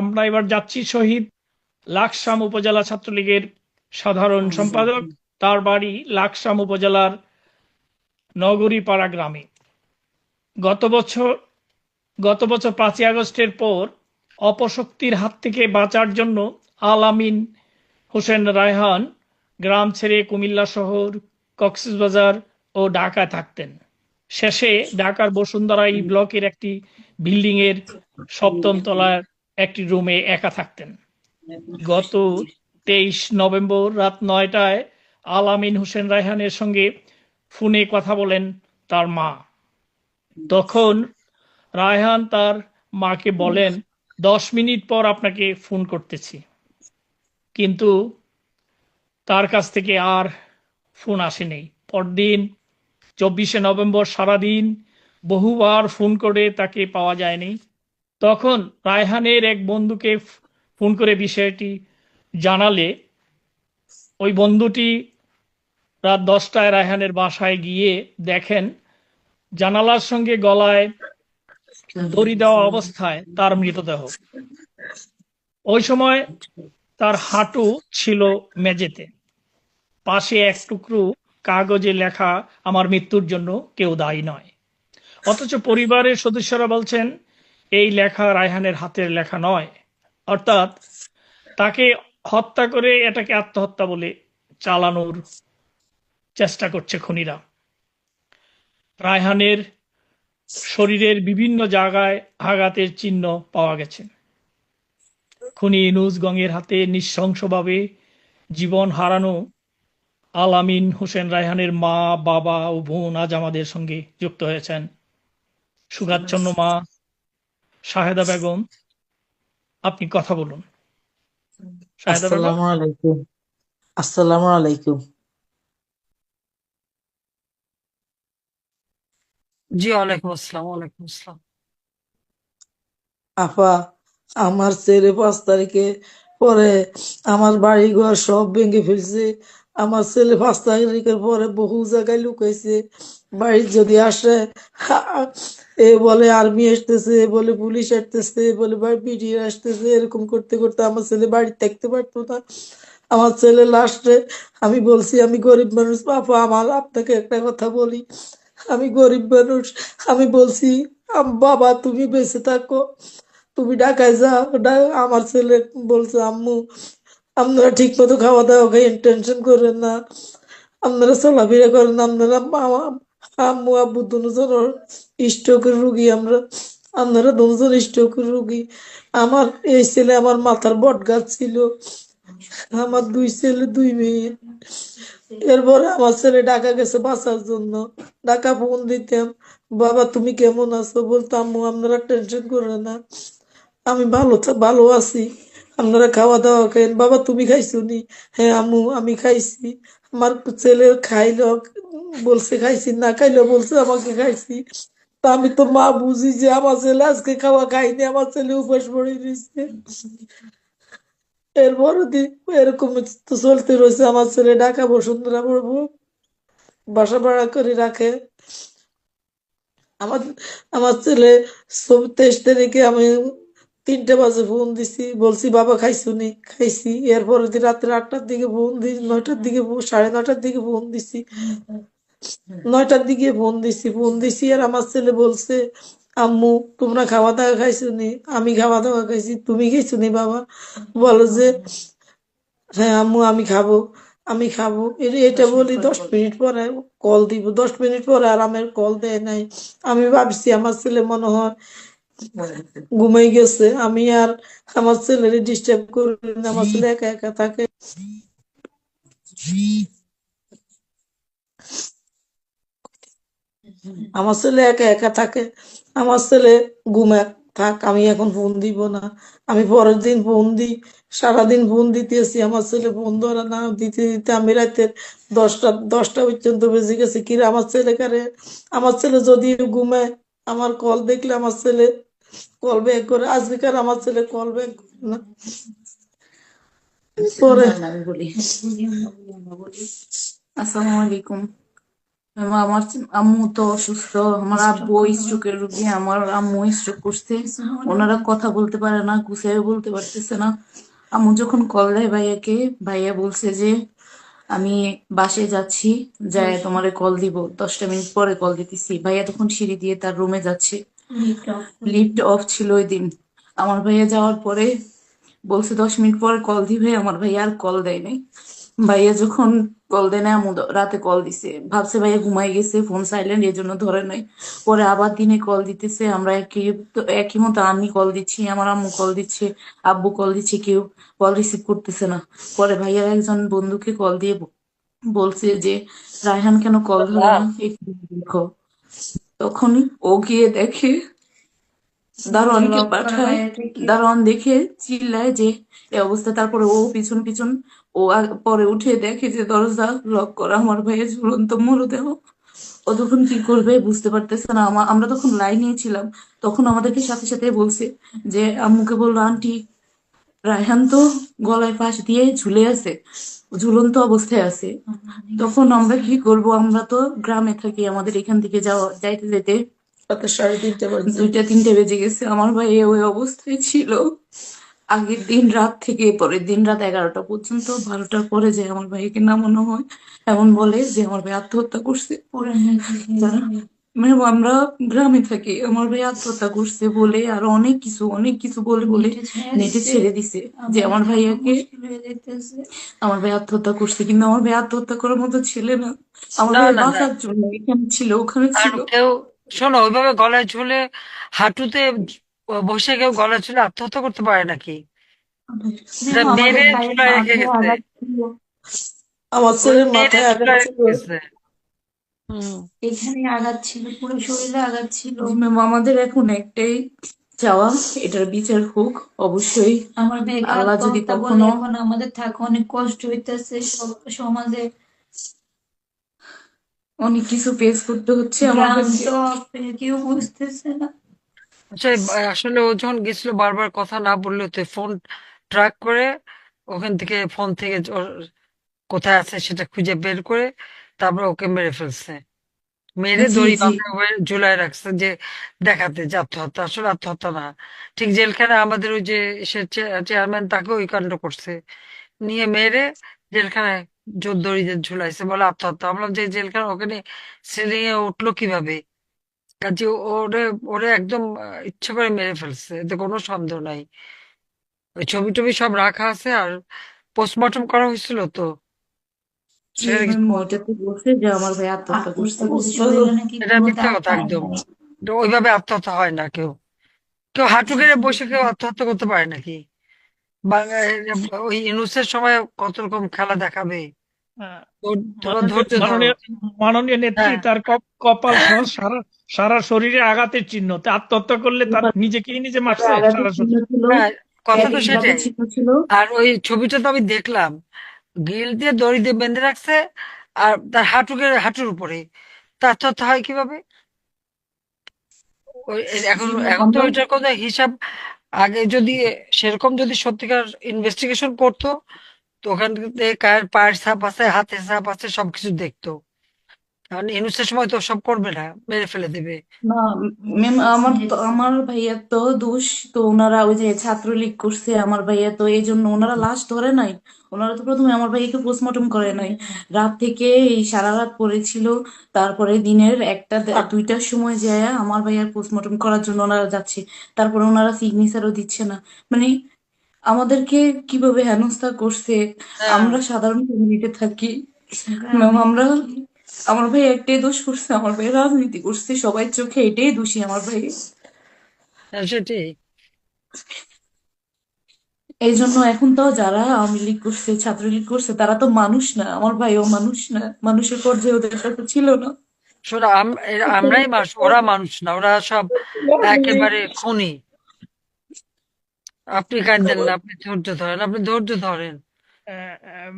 আমরা এবার যাচ্ছি শহীদ লাকসাম উপজেলা ছাত্রলীগের সাধারণ সম্পাদক। তার বাড়ি লাকসাম উপজেলার নগরীপাড়া গ্রামে। গত বছর গত বছর পাঁচই আগস্টের পর অপশক্তির হাত থেকে বাঁচার জন্য আল আমিন হোসেন রায়হান গ্রাম ছেড়ে কুমিল্লা শহর, কক্সবাজার ও ঢাকায় থাকতেন। শেষে ঢাকার বসুন্ধরা এই ব্লকের একটি বিল্ডিং এর সপ্তম তলার একটি রুমে একা থাকতেন। গত তেইশ নভেম্বর রাত নয়টায় আল আমিন হোসেন রায়হানের সঙ্গে ফোনে কথা বলেন তার মা। তখন রায়হান তার মাকে বলেন দশ মিনিট পর আপনাকে ফোন করতেছি। কিন্তু তার কাছ থেকে আর ফোন আসেনি। পরদিন চব্বিশে নভেম্বর সারাদিন বহুবার ফোন করে তাকে পাওয়া যায়নি। তখন রায়হানের এক বন্ধুকে ফোন করে বিষয়টি জানালে ওই বন্ধুটি রাত দশটায় রায়হানের বাসায় গিয়ে দেখেন জানালার সঙ্গে গলায় দড়ি দেওয়া অবস্থায় তার মৃতদেহ। ওই সময় তার হাঁটু ছিল মেঝেতে। পাশে এক টুকরো কাগজে লেখা, আমার মৃত্যুর জন্য কেউ দায়ী নয়। অথচ পরিবারের সদস্যরা বলছেন এই লেখা রায়হানের হাতের লেখা নয়। অর্থাৎ তাকে হত্যা করে এটাকে আত্মহত্যা বলে চালানোর চেষ্টা করছে খুনিরা। রায়হানের শরীরের বিভিন্ন জায়গায় আঘাতের চিহ্ন পাওয়া গেছে। খুনি ইনুস গঙের হাতে নৃশংসভাবে জীবন হারানো আল আমিন হোসেন রায়হানের মা, বাবা ও বোন আজ আমাদের সঙ্গে যুক্ত হয়েছেন। সুগাচ্ছন্ন মা শাহেদা বেগম আপনি কথা বলুন। শাহেদা বেগম আসসালামু আলাইকুম। আসসালামু আলাইকুম। জি ওয়ালাইকুম আসসালাম ওয়ালাইকুম আসসালাম। আপা আমার ছেলে পাঁচ তারিখে পরে আমার বাড়ি ঘর সব ভেঙে ফেলছে। আমার ছেলে পাঁচ তারিখের পরে বহু জায়গায় লুকাইছে। বাড়ি যদি আসে এ বলে আর্মি আসতেছে, এ বলে পুলিশ আসতেছে, এ বলে বিডিআর আসতেছে, এরকম করতে করতে আমার ছেলে বাড়ি থাকতে পারতো না। আমার ছেলে লাস্টে আমি বলছি, আমি গরিব মানুষ বাবা আমার আপনাকে একটা কথা বলি। আমি গরিব মানুষ, আমি বলছি বাবা, তুমি বেঁচে থাকো। তুমি ঢাকায় যাও। আমার ছেলে বলছে, আম্মু, আপনারা ঠিক মতো খাওয়া দাওয়া খাইয়েন, টেনশন করেন না। আপনারা চলাফেরা করেন, আপনারা আম্মু আব্বু দুজন স্ট্রোকের রুগী আমরা। আপনারা দুজন স্ট্রোকের রুগী। আমার এই ছেলে আমার মাথার বট গাছ ছিল। আমার দুই ছেলে, দুই মেয়ে। এরপরে আমার ছেলে ঢাকা গেছে বাঁচার জন্য। ঢাকা ফোন দিতাম, বাবা, তুমি কেমন আছো? বলতো, আম্মু, আপনারা টেনশন করে না। আমি ভালো ভালো আছি। আপনারা খাওয়া দাওয়া খাইন বাবা, তুমি খাইছো নি? হ্যাঁ আম্মু, আমি খাইছি। আমার ছেলে খাইলো বলছে, খাইছি না, খাইলো বলছে আমাকে খাইছি। আমি তো মা বুঝি যে আমার ছেলে আজকে খাওয়া খাইনি আমার ছেলে উপাস পড়ে দিচ্ছে এরপরও দি, এরকম তো চলতে রয়েছে। আমার ছেলে ঢাকা বসুন্ধরা পড়ব বাসা ভাড়া করে রাখে। আমার আমার ছেলে তেইশ তারিখে আমি তিনটে বাজে ফোন দিছি, বলছি, বাবা, খাইছো নি? খাইছি। এরপর রাত্রে আটটার দিকে ফোন দিই নয়টার দিকে সাড়ে নয়টার দিকে ফোন দিছি। নয়টার দিকে ফোন দিছি ফোন দিছি আর আমার ছেলে বলছে আম্মু তোমরা খাওয়া দাওয়া খাইছো নি? আমি খাওয়া দাওয়া খাইছি তুমি খাইছো নি বাবা? বলো যে হ্যাঁ আম্মু আমি খাব আমি খাব। এটা বলি দশ মিনিট পরে কল দিব দশ মিনিট পরে আর আমার কল দেয় নাই। আমি ভাবছি আমার ছেলে মনে হয় ঘুমাই গেছে আমি আর আমার ছেলের ডিস্টার্ব করি না আমার ছেলে একা একা থাকে। আমার ছেলে একা একা থাকে আমার ছেলে ঘুমে থাক আমি এখন ফোন দিব না। আমি পরের দিন ফোন দিই সারাদিন ফোন দিতেছি আমার ছেলে ফোন ধরে না দিতে দিতে আমি রাতে দশটা দশটা পর্যন্ত বেজে গেছে। কিরে আমার ছেলে কারে? আমার ছেলে যদি ঘুমায় আমার কল দেখলে আমার ছেলে কল ব্যাক করে আজকেকার আমার ছেলে কল ব্যাক করে না। পরে আসসালামু আলাইকুম। আমার আম্মু তো অসুস্থ আমার আব্বু স্ট্রোকের রোগী আমার আম্মু স্ট্রোক করছে। ওনারা কথা বলতে পারে না গুছিয়ে বলতে পারতেছে না। আম্মু যখন কল দেয় ভাইয়াকে ভাইয়া বলছে যে আমি বাসে যাচ্ছি যায় তোমারে কল দিব। দশটা মিনিট পরে কল দিতেছি। ভাইয়া তখন সিঁড়ি দিয়ে তার রুমে যাচ্ছে। লিফট অফ ছিল ওই দিন। আমার ভাইয়া যাওয়ার পরে বলছে দশ মিনিট পরে কল দিবে আমার ভাইয়া আর কল দেয় নাই। ভাইয়া যখন কল দেয় না আমু রাতে কল দিছে। ভাবছে ভাইয়া ঘুমাই গেছে ফোন সাইলেন্ট এই জন্য ধরে নাই। পরে আবার দিনে কল দিতেছে আমরা একই তো একই মতো আমি কল দিচ্ছি আমার আম্মু কল দিচ্ছে আব্বু কল দিচ্ছে কেউ কল রিসিভ করতেছে না। পরে ভাইয়ার একজন বন্ধুকে কল দিয়ে বলছে যে রায়হান কেন কল ধরে না? একটু দেখো। তখন ও গিয়ে দেখে দারোয়ানকে পাঠায় দারোয়ান দেখে চিল্লায় যে এই অবস্থা। তারপরে ও পিছন পিছন ও পরে উঠে দেখে যে দরজা লক করা আমার ভাইয়ের ঝুলন্ত মরদেহ। ও তখন কি করবে বুঝতে পারতেছে না। আমরা তখন লাইনে ছিলাম। তখন আমাদেরকে সাথে সাথে বলছে যে আম্মুকে বলল আন্টি রায়হান তো গলায় পাশ দিয়ে ঝুলে আছে ঝুলন্ত অবস্থায় আছে। তখন আমরা কি করব? আমরা তো গ্রামে থাকি। আমাদের এখান থেকে যাওয়া যাইতে যেতে রাতে সাড়ে তিনটে বাজে। দুইটা তিনটে বেজে গেছে। আমার ভাই ওই অবস্থায় ছিল। আগের দিন রাত থেকে পরের দিন রাত এগারোটা পর্যন্ত বারোটার পরে যে আমার ভাইকে নামানো হয় এমন বলে যে আমার ভাই আত্মহত্যা করছে। যারা ম্যাম আমরা গ্রামে থাকি আমার ভাই আত্মহত্যা করছে বলে আর অনেক কিছু অনেক কিছু বলে বলে নেটে ছেড়ে দিছে। যে আমার ভাইয়াকে আমার ভাই আত্মহত্যা করছে। কিন্তু আমার ভাই আত্মহত্যা করার মতো ছেলে না। আমার ভাই না না। বাঁচার জন্য এখানে ছিল ওখানে ছিল। শোনো ওইভাবে গলায় ঝুলে হাঁটুতে বসে কেউ গলায় ঝুলে আত্মহত্যা করতে পারে নাকি? মেরে ঝুলায় রেখে গেছে। আমার ছেলের মাথায় আঘাত ছিল রেখে গেছে। হুম। এখানে আঘাত ছিল পুরো শরীরে আঘাত ছিল। ম্যাম আমাদের এখন একটাই চাওয়া এটার বিচার হোক অবশ্যই। আমার আল্লাহ যদি কখনো এখন আমাদের থাকা অনেক কষ্ট হইতেছে সমাজে অনেক কিছু ফেস করতে হচ্ছে গ্রাম কেউ বুঝতেছে না। আচ্ছা আসলে ও যখন গেছিল বারবার কথা না বললে তো ফোন ট্র্যাক করে ওখান থেকে ফোন থেকে কোথায় আছে সেটা খুঁজে বের করে তারপর ওকে মেরে ফেলছে। মেরে দড়ি ঝুলায় রাখছে যে দেখাতে যে আত্মহত্যা আসলে আত্মহত্যা না। ঠিক জেলখানে আমাদের ওই যে সে চেয়ারম্যান তাকে ওই কাণ্ড করছে। নিয়ে মেরে জেলখানায় জোর দড়িতে ঝুলাইছে বলে আত্মহত্যা। আমরা যে জেলখানা ওখানে সিলিং এ উঠল কীভাবে? কাজে ওরে ওরে একদম ইচ্ছে করে মেরে ফেলছে এতে কোনো সন্দেহ নাই। ওই ছবি টবি সব রাখা আছে আর পোস্টমর্টম করা হয়েছিল তো। এটা কোনো মিথ্যা দাগ কথা পায় একদম নাই ওইভাবে আত্মহত্যা হয় না কেউ। কেউ হাঁটু গেড়ে বসে কেউ আত্মহত্যা করতে পারে নাকি? বাংলা ওই ইনুসের সময় কত রকম খেলা দেখাবে? মাননীয় নেত্রী হ্যাঁ। তার কপাল সহ সারা সারা শরীরে আঘাতের চিহ্ন। আত্মহত্যা করলে তার নিজেকেই নিজে মারছে? সারা শরীর। হ্যাঁ কথা তো সেটাই। আর ওই ছবিটা তো আমি দেখলাম। গ্রিল দিয়ে দড়ি দিয়ে বেঁধে রাখছে আর তার হাঁটু গেড়ে হাঁটুর উপরে। তার তথ্য হয় কীভাবে? ওই এখন এখন তো ওইটার কোনো হিসাব আগে যদি সেরকম যদি সত্যিকার ইনভেস্টিগেশন করতো তো ওখান থেকে কার পায়ের ছাপ আছে, হাতের ছাপ আছে, সবকিছু দেখতো। কারণ ইনুসের সময় তো সব করবে না, মেরে ফেলে দেবে। না, ম্যাম, আমার তো, আমার ভাইয়া তো দোষ। তো ওনারা ওই যে ছাত্রলীগ করছে, আমার ভাইয়া তো এই জন্য ওনারা লাশ ধরে নাই। ওনারা তো প্রথমে আমার ভাইয়াকে পোস্টমর্টম করে নাই। রাত থেকে এই সারা রাত পড়েছিল, তারপরে দিনের একটা দুইটার সময় যায় আমার ভাইয়ার পোস্টমর্টম করার জন্য ওনারা যাচ্ছে। তারপরে ওনারা সিগনেচারও দিচ্ছে না। মানে আমাদেরকে কীভাবে হেনস্থা করছে? হ্যাঁ। আমরা সাধারণ ফ্যামিলিতে থাকি। ম্যাম আমরা আমার ভাই একটাই দোষ করছে আমার ভাই রাজনীতি করছে সবাই চোখে এটাই দোষী আমার ভাই। হ্যাঁ, সেটাই এই জন্য এখন তো যারা আওয়ামী লীগ করছে ছাত্রলীগ করছে তারা তো মানুষ না। আমার ভাইও মানুষ না। মানুষের পর্যায়ে ওদের সাথে ছিল না। আমরাই মানুষ ওরা মানুষ না। ওরা সব একেবারে খুনি। আপনি কাঁদেন না আপনি ধৈর্য ধরেন আপনি ধৈর্য ধরেন। আহ,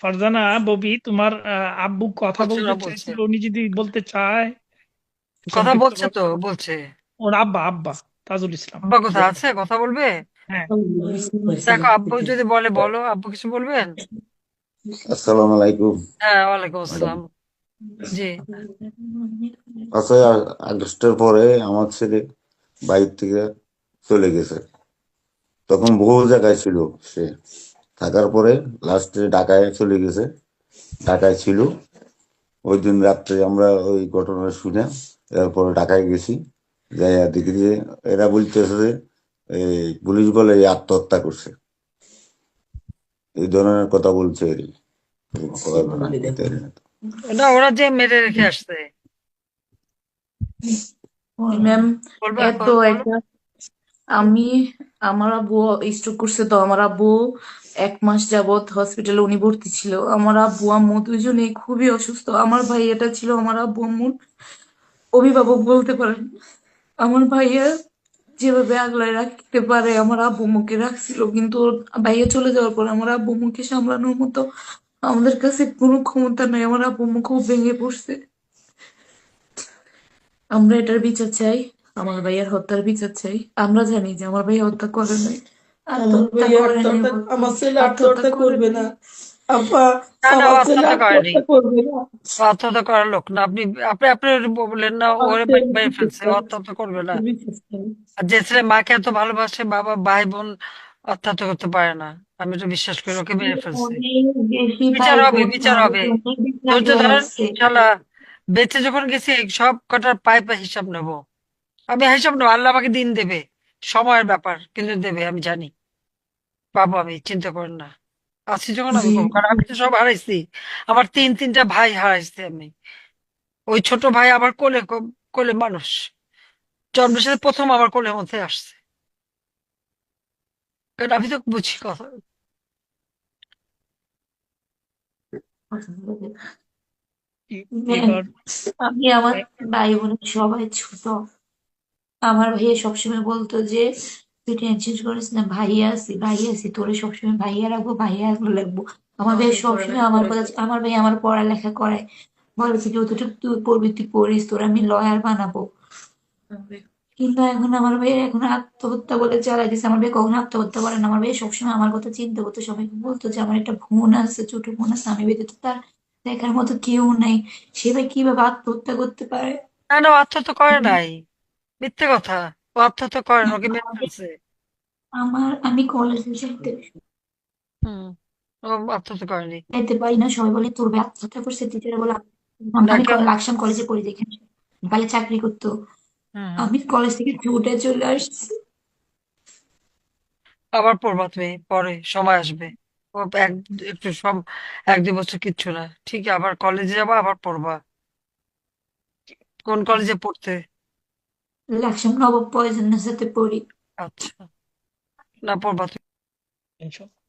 ফারজানা ববি তোমার আহ, আব্বু কথা বলছে বলতে চাইছিল উনি যদি বলতে চায় কথা বলছে তো বলছে। ওর আব্বা আব্বা তাজুল ইসলাম। আব্বা কোথায় আছে? কথা বলবে? হ্যাঁ। দেখো আব্বু যদি বলে বলো আব্বু কিছু বলবেন? আসসালামু আলাইকুম। হ্যাঁ ওয়ালাইকুম আসসালাম। জি। পাঁচই আগস্টের পরে আমার ছেলে বাইর থেকে চলে গেছে। তখন বহু জায়গায় ছিল সে। থাকার পরে লাস্টে ঢাকায় চলে গেছে। ঢাকায় ছিল। ওই দিন রাত্রে আমরা ওই ঘটনা শুনে এরপরে ঢাকায় গেছি। যাই দেখি যে এরা বলতেছে যে এই পুলিশ বলে এই আত্মহত্যা করছে। এই ধরনের কথা বলছে এরই না ওরা যে মেরে রেখে আসছে। ম্যাম এত একটা আমি, আমার আব্বু স্ট্রোক করছে তো, আমার আব্বু এক মাস যাবত হসপিটালে উনি ভর্তি ছিল। আমার আব্বু, আম্মু দুজনেই খুবই অসুস্থ। আমার ভাই এটা ছিল আমার আব্বু, আম্মুর অভিভাবক বলতে পারেন। আমার ভাইয়া যেভাবে আগলায় রাখতে পারে, আমার আব্বু মুখে রাখছিল, কিন্তু ভাইয়া চলে যাওয়ার পর আমার আব্বু মুখে সামলানোর মতো আমাদের কাছে কোনো ক্ষমতা নাই। আমার আব্বু খুব ভেঙে পড়ছে। আমরা এটার বিচার চাই। আমার ভাইয়ার হত্যার বিচার চাই। আমরা জানি যে আমার ভাই হত্যা করে নাই। আমার ছেলে আত্মহত্যা করবে না। আপা না, না, আমার ছেলে আত্মহত্যা করেনি। করবে না। আত্মহত্যা করার লোক না। আপনি আপনি বললেন না ওরে মেরে ফেলছে আত্মহত্যা করবে না। আর যে ছেলে মাকে এত ভালোবাসে বাবা ভাই বোন আত্মহত্যা করতে পারে না। আমি তো বিশ্বাস করি ওকে মেরে ফেলছে। বিচার হবে বিচার হবে। ধৈর্য ধরেন ইনশাল্লাহ বেঁচে যখন গেছি সব কটার পাই পাই হিসাব নেব। আমি হিসাব নেব আল্লাহ আমাকে দিন দেবে। সময়ের ব্যাপার কিন্তু দেবে আমি জানি। পাবো আমি চিন্তা করেন না। আছি যখন আমি কারণ আমি তো সব হারাইছি। আমার তিন তিনটা ভাই হারাইছি আমি। ওই ছোট ভাই আমার কোলে কোলে মানুষ। জন্মের সাথে প্রথম আমার কোলের মধ্যে আসছে। কারণ আমি তো বুঝি কথা। আমি আমার ভাই বোন সবাই ছোট। আমার ভাইয়া সবসময় বলতো যে তুই টেনশন করিস না ভাইয়া আছি ভাইয়া আছি তোরে সবসময় ভাইয়া রাখব ভাইয়া লাগবো আমার ভাই সবসময় আমার কথা আমার ভাই আমার পড়ালেখা করায়। বলে যে যতটুকু তুই পড়বি তুই পড়িস তোর আমি লয়ার বানাবো। কিন্তু এখন আমার ভাই এখন আত্মহত্যা বলে চালাই দিছে। আমার ভাই কখনো আত্মহত্যা করে না। আমার ভাই সবসময় আমার কথা চিন্তা করতো। সবাইকে বলতো যে আমার একটা বোন আছে ছোট বোন আছে আমি তো তার দেখার মতো কেউ নাই। সে ভাই কীভাবে আত্মহত্যা করতে পারে? না আত্মহত্যা করে নাই। মিথ্যে কথা ও আত্মহত্যা করে না ওকে মেরে ফেলছে আমার আমি কলেজে যাইতে হুম। ও আত্মহত্যা করেনি। যাইতে পারি না সবাই বলে তোর ভাই আত্মহত্যা করছে টিচার বলে আমি ডাক্তার- লাকসাম কলেজে পড়ি চাকরি করতো। হুম। আমি কলেজ থেকে ছুটে চলে আসছি। আবার পড়বা তুমি পরে সময় আসবে। ও এক একটু সব এক দুই বছর কিচ্ছু না। ঠিক আবার কলেজে যাবা আবার পড়বা। কোন কলেজে পড়তে? লাকসাম নবম পয়জনের সাথে পড়ি আচ্ছা না পড়বা ইনশাল্লাহ